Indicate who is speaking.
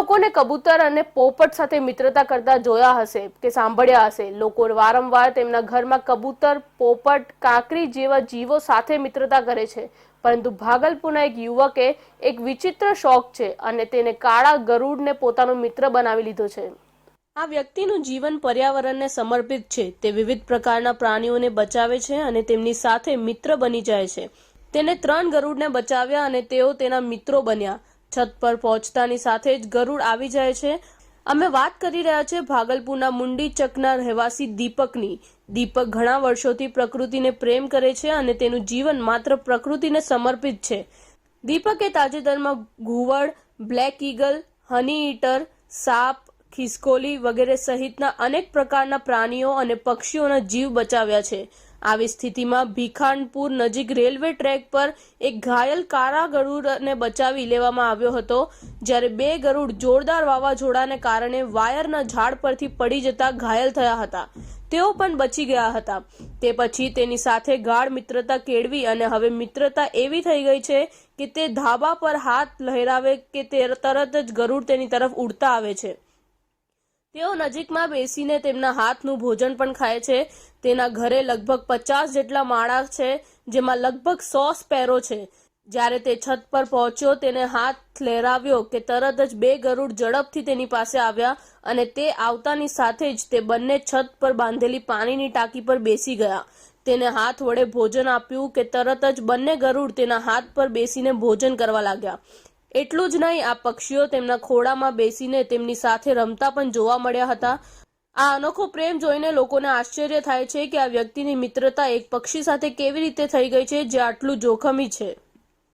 Speaker 1: લોકોને કબૂતર અને પોપટ સાથે મિત્રતા કરતા જોયા હશે કે સાંભળ્યા હશે. લોકો વારંવાર તેમના ઘરમાં કબૂતર, પોપટ, કાંકરી જેવા જીવો સાથે મિત્રતા કરે છે. પરંતુ ભાગલપુરના એક યુવકે એક વિચિત્ર શોખ છે અને તેને કાળા ગરુડને પોતાનો મિત્ર બનાવી લીધો છે. આ વ્યક્તિનું જીવન પર્યાવરણને સમર્પિત છે. તે વિવિધ પ્રકારના પ્રાણીઓને બચાવે છે અને તેમની સાથે મિત્ર બની જાય છે. તેને ત્રણ ગરુડને બચાવ્યા અને તેઓ તેના મિત્રો બન્યા. છત પર પહોંચતાની સાથે જ ગરુડ આવી જાય છે. અમે વાત કરી રહ્યા છે ભાગલપુરના મુંડી ચકના રહેવાસી દીપકની. દીપક ઘણા વર્ષોથી પ્રકૃતિને પ્રેમ કરે છે અને તેનું જીવન માત્ર પ્રકૃતિને સમર્પિત છે. દીપકે તાજેતરમાં ઘુવડ, બ્લેક ઈગલ હની ઈટર, સાપ, ખિસકોલી વગેરે સહિતના અનેક પ્રકારના પ્રાણીઓ અને પક્ષીઓના જીવ બચાવ્યા છે. આવી સ્થિતિમાં ભીખાનપુર નજીક રેલવે ટ્રેક પર એક ઘાયલ કારા ગરુડને બચાવી લેવામાં આવ્યો હતો, જ્યારે બે ગરુડ જોરદાર વાવાઝોડાને કારણે વાયરના ઝાડ પરથી પડી જતા ઘાયલ થયા હતા. તેઓ પણ બચી ગયા હતા. તે પછી તેની સાથે ગાઢ મિત્રતા કેળવી અને હવે મિત્રતા એવી થઈ ગઈ છે કે તે ધાબા પર હાથ લહેરાવે કે તે તરત જ ગરુડ તેની તરફ ઉડતા આવે છે. તેઓ નજીકમાં બેસીને તેમના હાથનું ભોજન પણ ખાય છે. તેના ઘરે લગભગ પચાસ જેટલા માળા છે, જેમાં લગભગ સો સ્પેરો છે. જ્યારે તે છત પર પહોંચ્યો, તેને હાથ લહેરાવ્યો કે તરત જ બે ગરુડ ઝડપથી તેની પાસે આવ્યા અને તે આવતાની સાથે જ તે બંને છત પર બાંધેલી પાણીની ટાંકી પર બેસી ગયા. તેને હાથ વડે ભોજન આપ્યું કે તરત જ બંને ગરુડ તેના હાથ પર બેસીને ભોજન કરવા લાગ્યા. એટલું જ નહીં, આ પક્ષીઓ તેમના ખોળામાં બેસીને તેમની સાથે રમતા પણ જોવા મળ્યા હતા. આ અનોખો પ્રેમ જોઈને લોકોને આશ્ચર્ય થાય છે કે આ વ્યક્તિની મિત્રતા એક પક્ષી સાથે કેવી રીતે થઈ ગઈ છે જે આટલું જોખમી છે.